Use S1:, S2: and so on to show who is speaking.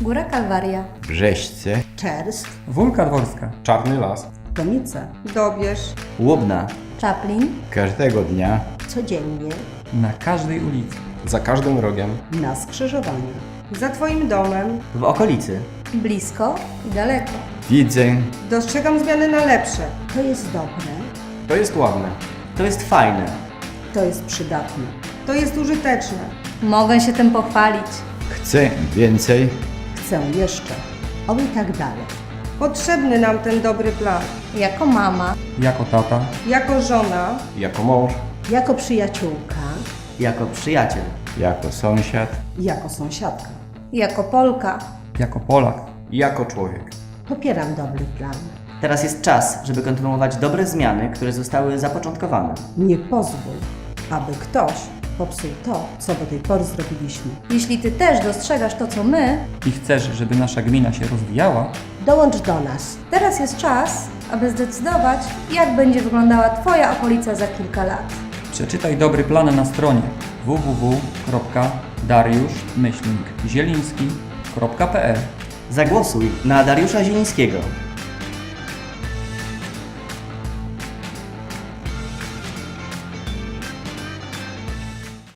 S1: Góra Kalwaria.
S2: Brzeźce,
S3: Czersk,
S4: Wólka Dworska.
S5: Czarny Las.
S3: Gonice,
S6: Dobierz,
S7: Łubna,
S1: Czaplin.
S2: każdego dnia
S3: codziennie,
S4: Na każdej ulicy.
S5: Za każdym rogiem.
S3: na skrzyżowaniu.
S6: za Twoim domem.
S7: w okolicy.
S1: Blisko i daleko.
S2: widzę,
S6: Dostrzegam zmiany na lepsze.
S3: To jest dobre,
S5: To jest ładne.
S7: To jest fajne.
S3: to jest przydatne.
S6: To jest użyteczne.
S1: Mogę się tym pochwalić.
S2: chcę więcej,
S3: Chcę jeszcze. Oby tak dalej.
S6: Potrzebny nam ten dobry plan.
S1: Jako mama.
S4: Jako tata.
S6: Jako żona,
S5: Jako mąż.
S3: Jako przyjaciółka,
S7: Jako przyjaciel.
S2: jako sąsiad,
S3: jako sąsiadka.
S1: Jako Polka.
S4: Jako Polak.
S5: Jako człowiek.
S3: Popieram dobry plan.
S7: Teraz jest czas, żeby kontynuować dobre zmiany, które zostały zapoczątkowane.
S3: Nie pozwól, aby ktoś popsuł to, co do tej pory zrobiliśmy.
S1: Jeśli Ty też dostrzegasz to, co my,
S4: I chcesz, żeby nasza gmina się rozwijała,
S3: Dołącz do nas.
S1: teraz jest czas, aby zdecydować, jak będzie wyglądała Twoja okolica za kilka lat.
S4: przeczytaj dobry plan na stronie www.dariusz-zieliński.pl
S7: Zagłosuj na Dariusza Zielińskiego.